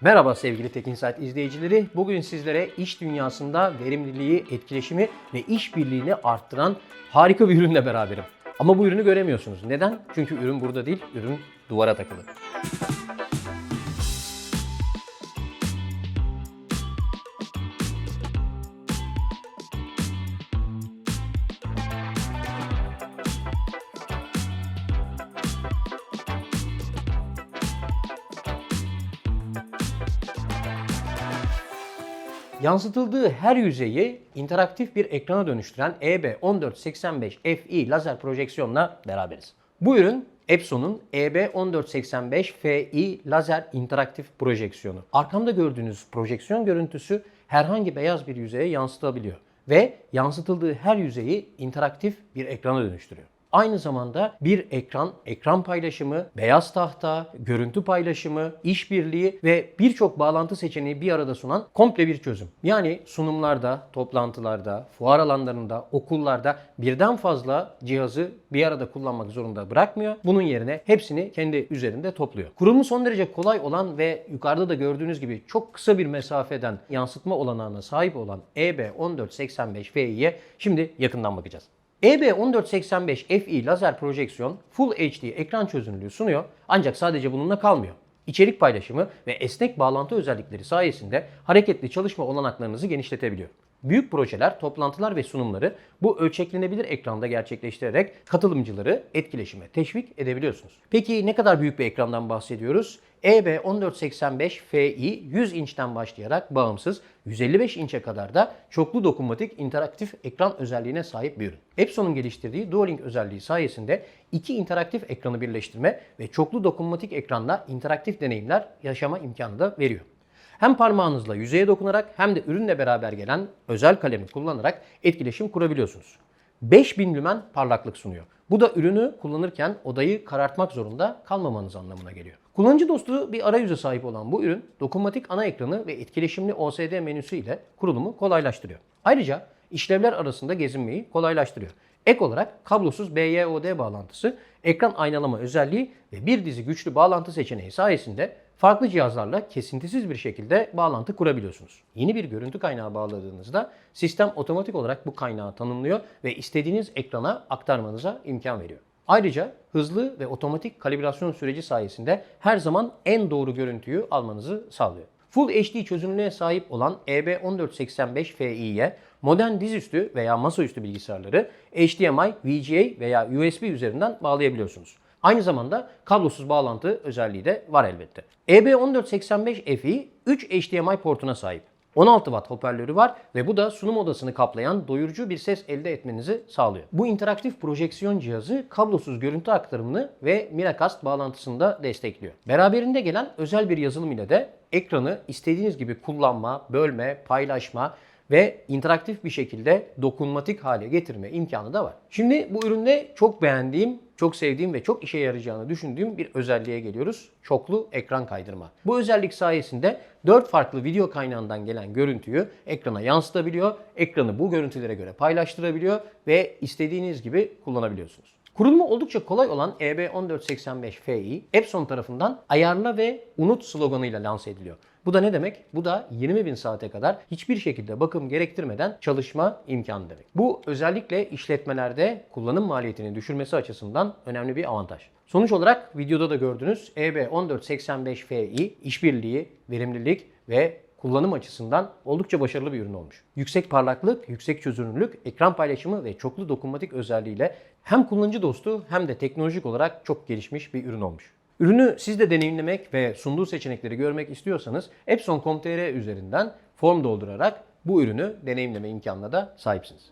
Merhaba sevgili Tech Insight izleyicileri. Bugün sizlere iş dünyasında verimliliği, etkileşimi ve işbirliğini arttıran harika bir ürünle beraberim. Ama bu ürünü göremiyorsunuz. Neden? Çünkü ürün burada değil, ürün duvara takılı. Yansıtıldığı her yüzeyi interaktif bir ekrana dönüştüren E EB1485FI lazer projeksiyonla beraberiz. Bu ürün Epson'un E EB1485FI lazer interaktif projeksiyonu. Arkamda gördüğünüz projeksiyon görüntüsü herhangi beyaz bir yüzeye yansıtabiliyor ve yansıtıldığı her yüzeyi interaktif bir ekrana dönüştürüyor. Aynı zamanda bir ekran, ekran paylaşımı, beyaz tahta, görüntü paylaşımı, işbirliği ve birçok bağlantı seçeneği bir arada sunan komple bir çözüm. Yani sunumlarda, toplantılarda, fuar alanlarında, okullarda birden fazla cihazı bir arada kullanmak zorunda bırakmıyor. Bunun yerine hepsini kendi üzerinde topluyor. Kurulumu son derece kolay olan ve yukarıda da gördüğünüz gibi çok kısa bir mesafeden yansıtma olanağına sahip olan E EB1485Fi'ye şimdi yakından bakacağız. E EB1485FI lazer projeksiyon Full HD ekran çözünürlüğü sunuyor ancak sadece bununla kalmıyor. İçerik paylaşımı ve esnek bağlantı özellikleri sayesinde hareketli çalışma olanaklarınızı genişletebiliyor. Büyük projeler, toplantılar ve sunumları bu ölçeklenebilir ekranda gerçekleştirerek katılımcıları etkileşime teşvik edebiliyorsunuz. Peki ne kadar büyük bir ekrandan bahsediyoruz? E EB1485FI 100 inçten başlayarak bağımsız 155 inçe kadar da çoklu dokunmatik interaktif ekran özelliğine sahip bir ürün. Epson'un geliştirdiği Dual-Link özelliği sayesinde iki interaktif ekranı birleştirme ve çoklu dokunmatik ekranla interaktif deneyimler yaşama imkanı da veriyor. Hem parmağınızla yüzeye dokunarak hem de ürünle beraber gelen özel kalemi kullanarak etkileşim kurabiliyorsunuz. 5000 lümen parlaklık sunuyor. Bu da ürünü kullanırken odayı karartmak zorunda kalmamanız anlamına geliyor. Kullanıcı dostu bir arayüze sahip olan bu ürün dokunmatik ana ekranı ve etkileşimli OSD menüsü ile kurulumu kolaylaştırıyor. Ayrıca işlevler arasında gezinmeyi kolaylaştırıyor. Ek olarak kablosuz BYOD bağlantısı, ekran aynalama özelliği ve bir dizi güçlü bağlantı seçeneği sayesinde farklı cihazlarla kesintisiz bir şekilde bağlantı kurabiliyorsunuz. Yeni bir görüntü kaynağı bağladığınızda sistem otomatik olarak bu kaynağı tanımlıyor ve istediğiniz ekrana aktarmanıza imkan veriyor. Ayrıca hızlı ve otomatik kalibrasyon süreci sayesinde her zaman en doğru görüntüyü almanızı sağlıyor. Full HD çözünürlüğe sahip olan E EB1485Fi'ye modern dizüstü veya masaüstü bilgisayarları HDMI, VGA veya USB üzerinden bağlayabiliyorsunuz. Aynı zamanda kablosuz bağlantı özelliği de var elbette. E EB1485Fi 3 HDMI portuna sahip. 16 watt hoparlörü var ve bu da sunum odasını kaplayan doyurucu bir ses elde etmenizi sağlıyor. Bu interaktif projeksiyon cihazı kablosuz görüntü aktarımını ve Miracast bağlantısını da destekliyor. Beraberinde gelen özel bir yazılım ile de ekranı istediğiniz gibi kullanma, bölme, paylaşma ve interaktif bir şekilde dokunmatik hale getirme imkanı da var. Şimdi bu üründe çok beğendiğim, çok sevdiğim ve çok işe yarayacağını düşündüğüm bir özelliğe geliyoruz. Çoklu ekran kaydırma. Bu özellik sayesinde 4 farklı video kaynağından gelen görüntüyü ekrana yansıtabiliyor. Ekranı bu görüntülere göre paylaştırabiliyor ve istediğiniz gibi kullanabiliyorsunuz. Kurulumu oldukça kolay olan E EB1485Fi Epson tarafından ayarla ve unut sloganıyla lanse ediliyor. Bu da ne demek? Bu da 20 bin saate kadar hiçbir şekilde bakım gerektirmeden çalışma imkanı demek. Bu özellikle işletmelerde kullanım maliyetini düşürmesi açısından önemli bir avantaj. Sonuç olarak videoda da gördüğünüz E EB1485Fi işbirliği, verimlilik ve kullanım açısından oldukça başarılı bir ürün olmuş. Yüksek parlaklık, yüksek çözünürlük, ekran paylaşımı ve çoklu dokunmatik özelliğiyle hem kullanıcı dostu hem de teknolojik olarak çok gelişmiş bir ürün olmuş. Ürünü siz de deneyimlemek ve sunduğu seçenekleri görmek istiyorsanız Epson.com.tr üzerinden form doldurarak bu ürünü deneyimleme imkanına da sahipsiniz.